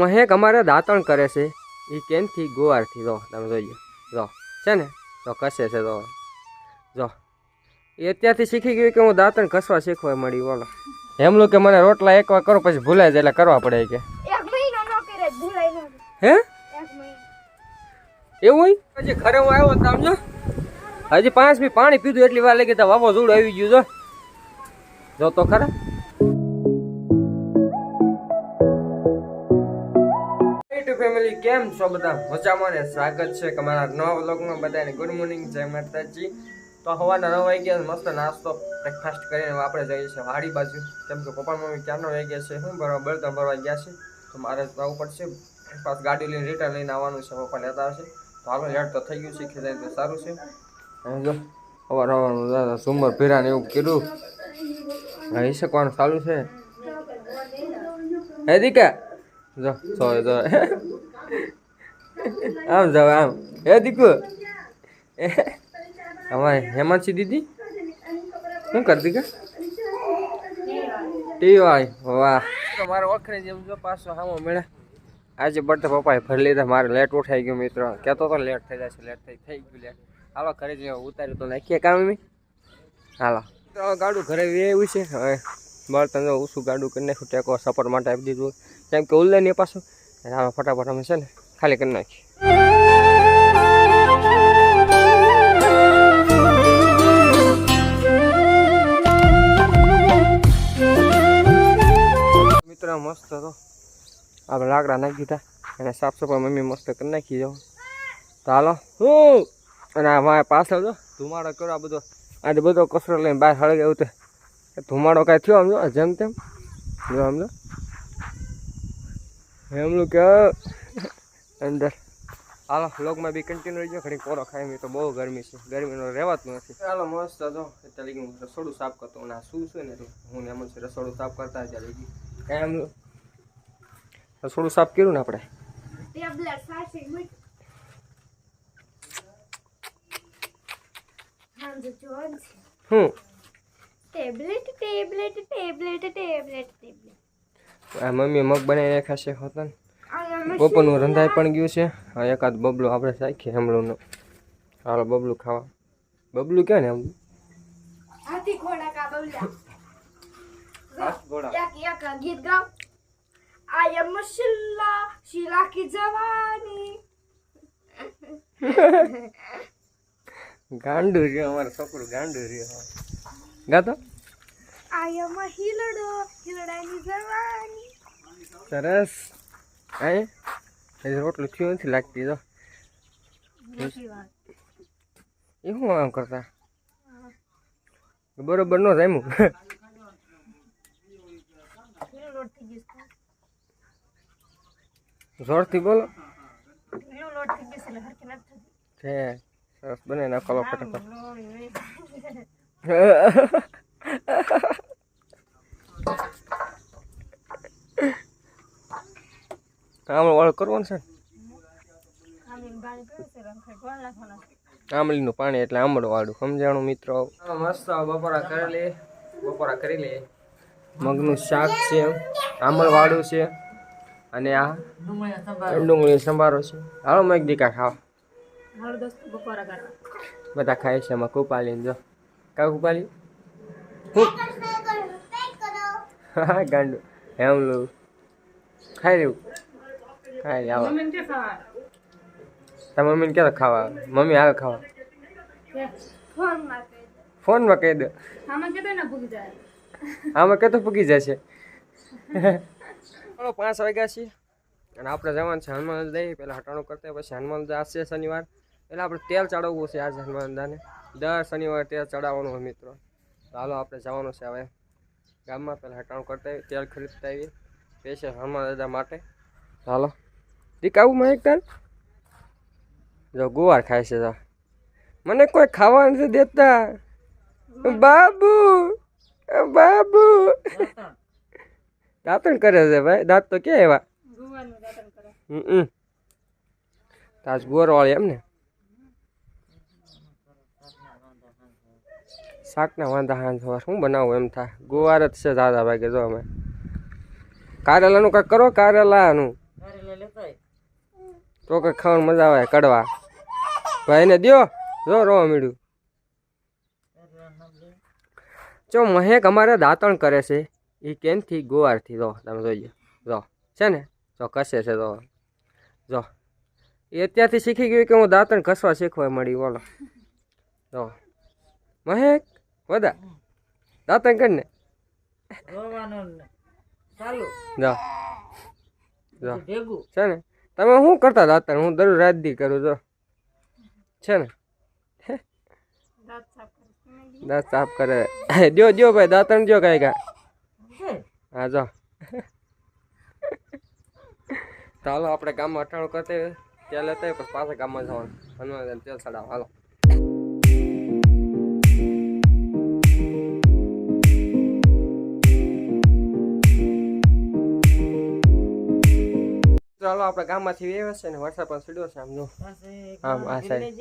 મહેક અમારે દાંતણ કરે છે. એ કેમથી ગોવારથી? જો તમે જોઈએ જો છે ને? તો કસે છે જો. જો. એ અત્યારથી શીખી ગયું કે હું દાંતણ કસવા શીખવા મળી બોલો. એમલું કે મને રોટલા એકવાર કરો પછી ભૂલાય જાય એટલે કરવા પડે કે. એક હે? એવું હોય? હજી ઘરે હું આવ્યો તો સમજો. હજી પાંચ મિનિટ પાણી પીધું એટલી વાર લાગી તો વાવો વાવાઝોડું આવી ગયું જો તો ખરા. ફેમિલી કેમ છો બધા? મજામાં ને? સ્વાગત છે તમારા નવા વ્લોગમાં બધાને. ગુડ મોર્નિંગ જય માતાજી. તો હવાના નવ વાગી ગયા મસ્ત નાસ્તો બ્રેકફાસ્ટ કરીને આપણે જઈએ છીએ વાડી બાજુ. કેમ કે પપ્પા મમ્મી ક્યારનો વાગી ગયા છે શું ભરવા બળતણ ભરવા ગયા છે. તો મારે જવું પડશે. પાસ ગાડી લઈને રિટર્ન લઈને આવવાનું છે, પપ્પા લેતા આવશે. તો હાલો, લેટ તો થઈ ગયું છે જાય તો સારું છે. જો અવાર સુમર પીરાને એવું કીધું. રહી શકવાનું ચાલુ છે. હે દીકા? જો સોરી જો. આમ જાવ આમ. હે દીકુ. અમારે હેમાંશી દીદી? શું કરતી કે ટી વાય વાહ. મારે ઓખરે જેમ જો પાછો હામો મેળા આજે બર્થડે પપ્પાએ ભરી લીધા. મારે લેટ ઉઠાઈ ગયો મિત્રો. કહેતો તો લેટ થઈ જશે લેટ થઈ થઈ ગયું લેટ હાલો ઘરે જઈએ. ઉતાર્યું તો નાખીએ કામ એમ. હાલો. તો ગાડું ઘરે એવું છે. હવે બળતણ જો ઓછું ગાડું કરી નાખ્યું. ટેકો સપોર્ટ માટે આપી દીધું. કેમ કે ઉલ્લે નહીં પાછું. ફટાફટ અમે છે ને ખાલી કરી નાખીએ મિત્ર મસ્ત હતો. આપણે લાકડા નાખી દીધા. અને સાફ સફાઈ મમ્મી મસ્ત કરી નાખી જાઓ હાલો, હું અને આ મારા પાછળ જો, ધુમાડો કરો આ બધો. આજે બધો કચરો લઈને બહાર હળગે ગયું તો. ધુમાડો કાંઈ થયો સમજો જેમ તેમ. જો સમજો એમનું કે અંદર. હાલો વ્લોગમાં બી કન્ટિન્યુ રહીજો ઘણી કોરો ખાઈ મેં તો બહુ ગરમી છે. ગરમીનો રહેવાતું નથી. ચાલો મસ્ત હતો. એટલે હું રસોડું સાફ કરતો અને શું છે ને હું ને એમ છે રસોડું સાફ કરતા ત્યારે લગી. કાંઈ એમ રસોડું સાફ કર્યું ને આપણે? ટેબ્લેટ સાચી મૂક હાંજો જોન છે હું tablet tablet tablet tablet tablet આ મમ્મી મગ બનાવી ખાશે છે હોતા આયા બપોરનું રંધાઈ પણ ગયું છે. આ એકાદ બબલું આપણે શાખીએ હમણાં હાલો બબલું ખાવા. બબલું ક્યાં ને એક ગીત ગાવ. આય એમ શિલ્લા શિલા કી જવાની? ગાંડું રહ્યો અમારે છોકરું ગાંડું રહ્યો. ગાતો? આય એમ હિલડો હિલડાની જવાની. સરસ. આય હજી રોટલું થયું નથી લાગતી તો. એ શું આમ કરતા? બરોબર ન જામ્યું જોરથી બોલો. છે સરસ બને નાખો ફટાફટ. આમ વાળ કરવાનું છે? ને? આંબલીનું પાણી એટલે આંબળ વાળું સમજાણું મિત્રો? મસ્ત બપોરા કરી લે બપોરા કરી લે. મગનું શાક છે આમળ વાળું છે અને આ ડુંગળી સંભારો છે. હાલો મેં દીકા ખાવા. બધા ખાય છે એમાં કુપાલી જો. કા કુપાલી? હું? હા ગાંડું. હેમલું. ખાઈ રહ્યું ખાઈ આવો તાર મમ્મીને ક્યારે ખાવા? મમ્મી આવે ખાવા. ફોનમાં કહી દો. આમાં કતો પૂગી જશે ચાલો પાંચ વાગ્યા છીએ. અને આપણે જવાનું છે હનુમાન દઈ પહેલાં હટાણું કરતા પછી હનુમાન આવશે શનિવાર. એટલે આપણે તેલ ચડાવવું છે આજે હનુમાન દાને દર શનિવારે તેલ ચડાવવાનું હોય મિત્રો. ચાલો આપણે જવાનું છે હવે ગામમાં. પહેલાં હટાણું કરતા આવીએ તેલ ખરીદતા આવીએ. સ્પેશિયલ હનુમાન દાદા માટે ચાલો દીક આવું મને તાર? જો ગુવાર ખાય છે તો. મને કોઈ ખાવા નથી દેતા. બાબુ બાબુ. દાંતણ કરે છે ભાઈ દાંત તો ક્યાં એવા? હમ તાજ ગોર વાળી એમ ને શાકના વાંધા હાંજ સવાર શું બનાવું એમ થાય? ગુવાર જ છે દાદા ભાગે જો અમે. કારેલાનું કાંઈક કરો કારેલાનું. તો કઈ ખાવાની મજા આવે કડવા. ભાઈને દ્યો જો રોવા મળ્યું જો મહેક અમારે દાંતણ કરે છે એ કેનથી ગોવારથી? જો તમે જોઈ જો છે ને? જો કસે છે તો જો. એ અત્યારથી શીખી ગયું કે હું દાંતણ ઘસવા શીખવા મળી બોલો. જો. મહેક વધા દાંતણ કરીને જો જો. છે ને? તમે શું કરતા દાંતણ હું દરરોજ રાત દી કરું છો. છે ને? દાંત સાફ કરે. દો દો દ્યો દ્યો ભાઈ દાંતણ દ્યો કાંઈ કા હા? જો. ચાલો આપણે ગામમાં અટાણું કરતે ત્યાં લેતા પછી પાછા ગામમાં જવાનું. હનુમાન તેલ ચડાવ. હાલો. ચાલો આપણા ગામમાંથી વેવે છે ને વરસાદ પણ સીડ્યો છે આમ જો આમ આ સાઈડ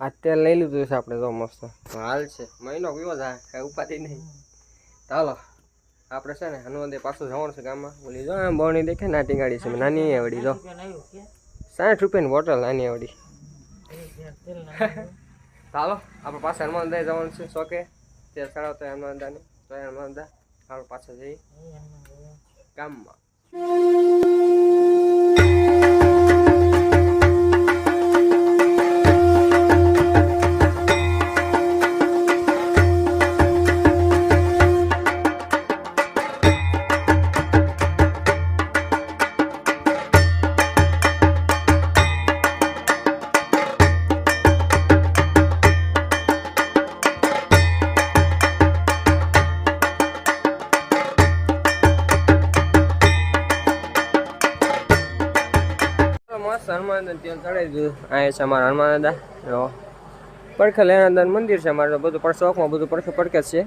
આ તેલ લઈ લીધું છે આપણે જો મસ્ત. હાલ છે. મહિનો ગયો જાય કઈ ઉપાધિ નહીં. ચાલો આપણે છે ને હનુમાન પાછું જવાનું છે ગામમાં. બોલી જો આમ બવણી દેખે નાટી ગાડી છે નાની આવડી જો. સાઠ રૂપિયાની બોટલ નાની આવડી. ચાલો આપણે પાછા હનુમાન દા જવાનું છે શોકે તે ચડાવતા હનુમાન દાને તો હનુમાન દા આપણે પાછા જઈએ. ગામમાં મસ્ત તેલ ચડાવી દીધું. છે અમારા હનુમાન દાદા જો પડખે મંદિર છે અમારે. બધું પણ શોખમાં બધું પડખે પડખે છે.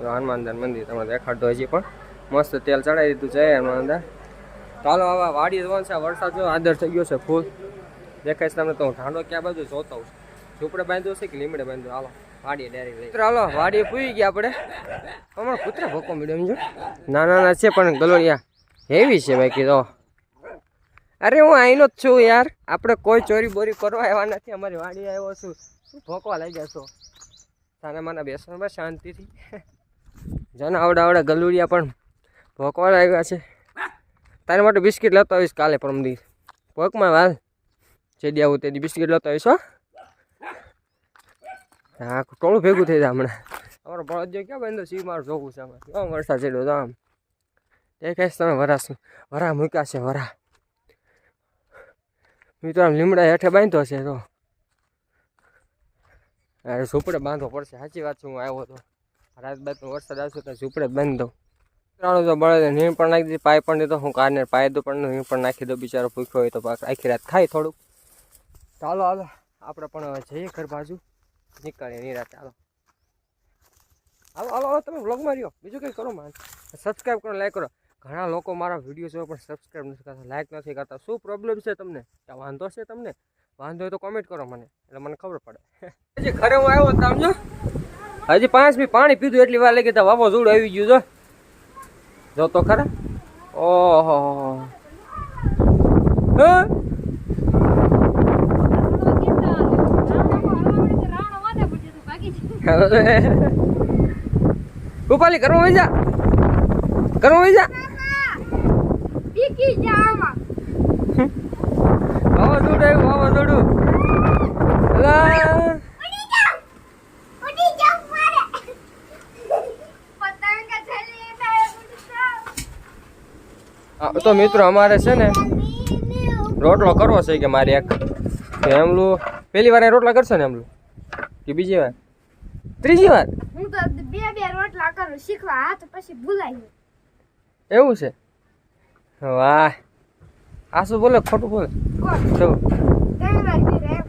જો મંદિર તમે દેખાડતો હજી પણ. મસ્ત તેલ ચડાવી દીધું છે હનુમાન ચાલો હવે વાડી જવાનું છે. આ વરસાદ આદર થઈ ગયો છે ફૂલ. દેખાય છે તમને તો હું ઠાંડો ક્યાં બાજુ જોતો હોઉં ઝૂંપડે બાંધ્યો છે કે લીમડે બાંધ્યો? હાલો, વાડીએ ડાયરેક્ટ લઈ. હાલો, વાડીએ પૂઈ ગયા આપણે. હમણાં કૂતરા ભોકો મળ્યો જો. નાના નાના છે પણ ગલોડિયા. હેવી છે ભાઈ કીધો અરે હું અહીંનો જ છું યાર. આપણે કોઈ ચોરી બોરી કરવા આવ્યા નથી. અમારી વાડી આવ્યો છું. શું ભોકવા લઈ છો? તાના માના બેસણ બસ શાંતિથી. જના આવડા આવડા ગલુડિયા પણ ભોકવા લાગ્યા છે. તારા માટે બિસ્કિટ લેતો આવીશ કાલે પરમદી ભોકમાં વાલ. જેડી આવું તેડી બિસ્કિટ લેતો આવીશ, હો. હા, ટોળું ભેગું થઈ જાય હમણાં. અમારો જો ક્યાં બંધ સી મારું જોવું છે આમાં આમ વરસાદ ચડ્યો તો આમ. દેખાય છે તમે વરા વરા મૂક્યા છે, વરા. મિત્રો આમ લીમડા હેઠે બાંધ્યો છે તો. અરે ઝૂંપડે બાંધવો પડશે, સાચી વાત છે, હું આવ્યો હતો રાત બાદ વરસાદ આવશે તો ઝૂંપડે બાંધ દઉં. ત્રાણું તો બળે નીણ પણ નાખી દીધી, પાય પણ દીધો, હું કારને પાય દો પણ નીણ પણ નાખી દો બિચારો ભૂખ્યો હોય તો આખી રાત ખાય થોડુંક. ચાલો, હાલો. આપણે પણ જઈએ ઘર બાજુ. નીકળીએ નિરાત ચાલો હાલો. હાલો તમે વ્લોગમાં રહ્યો. બીજું કંઈ કરો માન સબસ્ક્રાઈબ કરો લાઈક કરો. ઘણા લોકો મારા વીડિયો જોવે પણ સબસ્ક્રાઈબ નથી કરતા લાઈક નથી કરતા. શું પ્રોબ્લેમ છે તમને? ત્યાં વાંધો છે તમને? વાંધો હોય તો કોમેન્ટ કરો મને, એટલે મને ખબર પડે. હજી ઘરે હું આવ્યો સમજો? હજી પાંચ મિનિટ પાણી પીધું, એટલી વાર લાગી તો વાવો જોડ આવી ગયું જો. જો તો ખરા? ઓહો. હા? ઉપાલી કરવા વઈ જા. કરવા વઈ જા બીકી વાવાઝોડું આવ્યું વાવાઝોડું. અલા. તો મિત્રો અમારે છે ને રોટલો કરવો છે કે મારે એક? એમલું પહેલી વાર રોટલા કરશો ને એમલું? કે બીજી વાર? ત્રીજી વાર? હું તો બે બે રોટલા કરું શીખવા હાથ પછી ભૂલાય એવું છે? વાહ. આ શું બોલે? ખોટું બોલે? તો.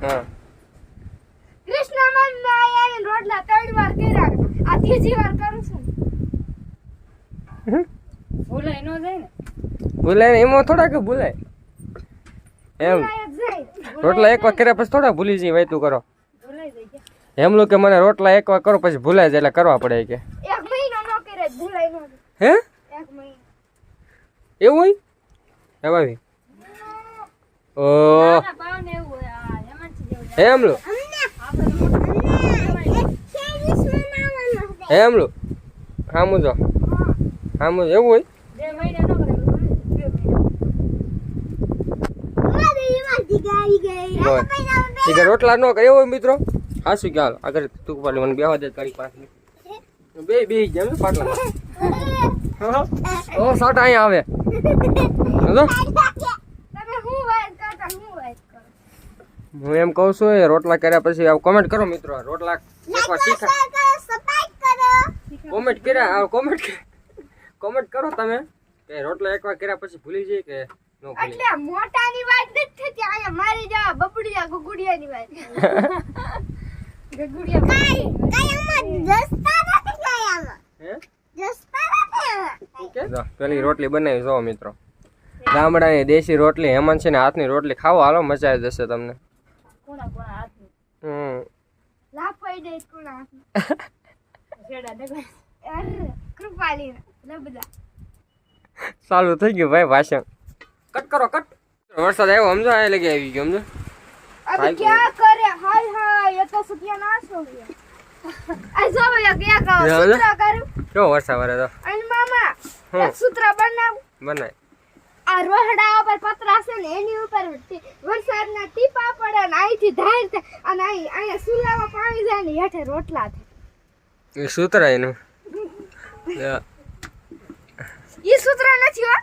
હા. કૃષ્ણ મનમાં ને રોટલા ત્રણ વાર કર્યા. આ ત્રીજી વાર કરું છું. ભૂલાઈ ન જાય ને. ભૂલાય ને? એમાં થોડા કે ભૂલાય એમ રોટલા એક વાર કર્યા પછી થોડા ભૂલી જઈએ વાયતું કરો. એમ લો કે મને રોટલા એક વાર કરો પછી ભૂલાય જાય એટલે કરવા પડે કે. એક મહિનો ન કરે ભૂલાઈ ન હે? એવું હોય? હે ભાઈ ઓ એમ લો એમ લો હામું જો. હામું એવું હોય. કે રોટલા ન કરે એવો હોય મિત્રો? હા શું કે આગળ તું પાડી મને બેવા દે તારી પાસે. બે બે જેમ પાટલા ઓ સાટ અહીંયા આવે. હું હું હું એમ કહું છું એ રોટલા કર્યા પછી કોમેન્ટ કરો મિત્રો. રોટલા કોમેન્ટ કર્યા કોમેન્ટ કોમેન્ટ કરો તમે કે રોટલા એકવાર કર્યા પછી ભૂલી જઈએ કે એટલે મોટાની વાત નથી થતી અહીંયા મારી જવા બબડિયા ગુગુડિયાની વાત ગુગુડિયા હે? જો, પેલી રોટલી બનાવી જો મિત્રો. ગામડાની દેશી રોટલી હેમંતસિંહ ને હાથની રોટલી. ખાવો હાલો મજા આવી જશે તમને. સારું થઈ ગયું ભાઈ ભાષણ. કટ કરો કટ. વરસાદ આવ્યો સમજો આ લગી આવી ગયો સમજો. ક્યાં કરે? હાય હાય એ તો ના છોડ્યા. ઉપર ટી- વરસાદના ટીપા પડે ને અહીંથી ધાર થાય અને અહીં અહીંયા સુલામાં પાણી જાય ને હેઠે રોટલા એ સૂત્ર એનું. ઈ સૂત્ર નથી હો.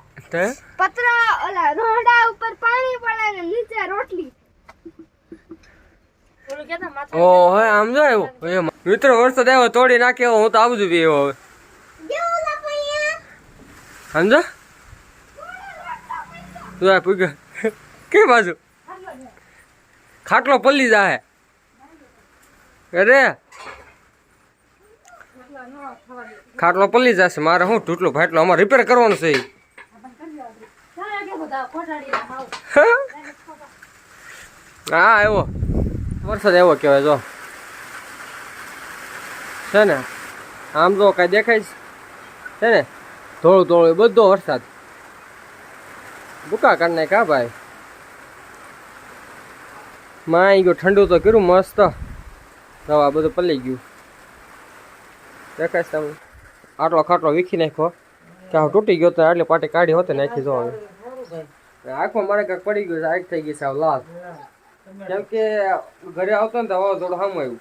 પતરા ઓલા રોહડા ઉપર પાણી પડે ને નીચે રોટલી. ઓ હે આમ જો આવ્યો. મિત્રો, વરસાદ આવ્યો, તોડી નાખ્યો, હું તો આવું જ હવે. સમજો? તું આ પૂગ કે બાજુ ખાટલો પલ્લી જાહે. અરે. ખાટલો પલ્લી જશે, મારે શું તૂટલો ફાટલો અમારે રિપેર કરવાનું છે હા એવો વરસાદ આવ્યો કહેવાય, જો. છે ને, આમ તો કાંઈ દેખાય છે ને, ધોળું ધોળું બધો વરસાદ. બુકા કરી નાખ ભાઈ? માં ગયો, ઠંડુ તો કર્યું મસ્ત. દવા બધું પલી ગયું. દેખાય છે તમને? આટલો ખાટલો વીખી નાખ્યો. કે આ તૂટી ગયો તો આટલી પાટી કાઢી હોતે નાખી જો હવે મારે કાંઈક પડી ગયું આંખ થઈ ગઈ હાવ લાલ. કેમ કે ઘરે આવતો ને તો થોડું સામું આવ્યું.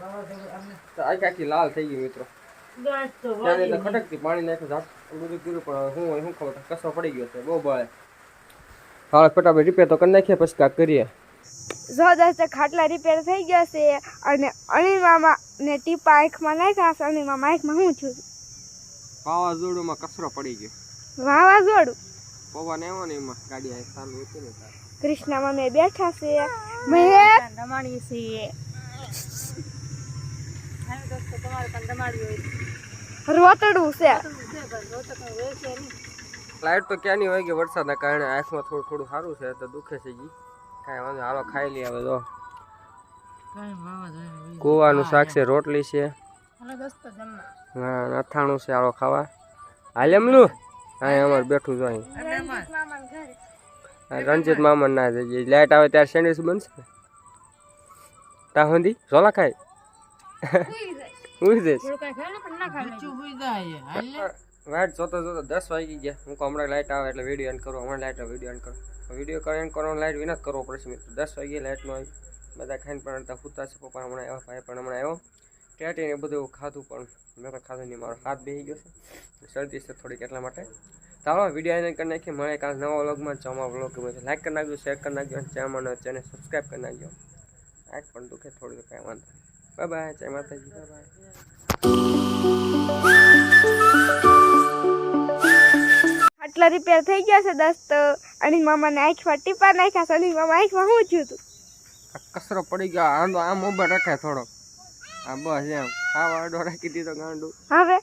આખી આખી લાલ થઈ ગઈ મિત્રો? ખટકતી પાણી નાખ્યું ઝાટ બધું કર્યું પણ હવે શું હોય શું ખબર કસો પડી ગયો છે બહુ બળે. હા ફટાફટ રિપેર તો કરી નાખીએ પછી કાંક કરીએ. જો દસ્તે ખાટલા રિપેર થઈ ગયા છે અને અનિલ મામા ને ટીપા આંખમાં નાખ્યા છે અનિલ મામા આંખમાં હું છું? વાવાઝોડુંમાં કચરો પડી ગયો. વાવાઝોડું? પવન આવ્યો ને એમાં ગાડી આ સામે હતી ને તારે. કૃષ્ણ મમ્મી બેઠા છે. મહેક રોતડું છે. લાઈટ તો ક્યાંની હોય કે વરસાદના કારણે? આંખમાં થોડું થોડું સારું છે તો દુખે છે જી. કાંઈ વાંધો હાલો ખાઈ લઈએ હવે તો. કુવાનું શાક છે રોટલી છે. હા અથાણું છે હાલો ખાવા. હાલ એમલું હા અમારે બેઠું જો અહીં. રણજીત મામા ના જઈએ લાઈટ આવે ત્યારે સેન્ડવિચ બનશે તા સુધી? ઝોલા ખાય. ઉઈ જઈશ. વાઈટ જોતો જોતો દસ વાગી ગયા. હું હમણાં લાઈટ આવે એટલે વીડિયો એન્ડ કરું હમણાં લાઈટ વીડિયો એન્ડ કરો. વીડિયો કરો એન્ડ કરવાનો લાઈટ વિના જ કરવો પડશે મિત્રો. દસ વાગે લાઇટનો આવી. બધા ખાઈને પણ હતા હુતા છે પપ્પા હમણાં આવ્યા ભાઈ પણ હમણાં આવ્યો. ટેટી ને બધું ખાધું પણ મેં તો ખાધું નહીં મારો હાથ બેસી ગયો છે. શરદી છે થોડીક એટલા માટે. ચાલો વીડિયો એન્ડ કરી નાખીએ. મળે કાલ નવા વ્લોગમાં ચમા વ્લોગ લાઈક કરી નાખજો શેર કરી નાખજો અને ચેનલ ચેનલ સબસ્ક્રાઈબ કરી નાખજો. આંખ પણ દુઃખે થોડું કાંઈ વાંધો બાય બાય જય માતાજી બાય બાય આટલા રિપેર થઈ ગયા છે દસ તો. અણી મામાને આંખમાં ટીપા નાખ્યા છે. અણી મામા આંખમાં હું છું તું કસરો પડી ગયો. આમ તો આમ ઊભા રખાય થોડો આ બસ એમ. આ વાડો રાખી દીધો ગાંડું. હવે?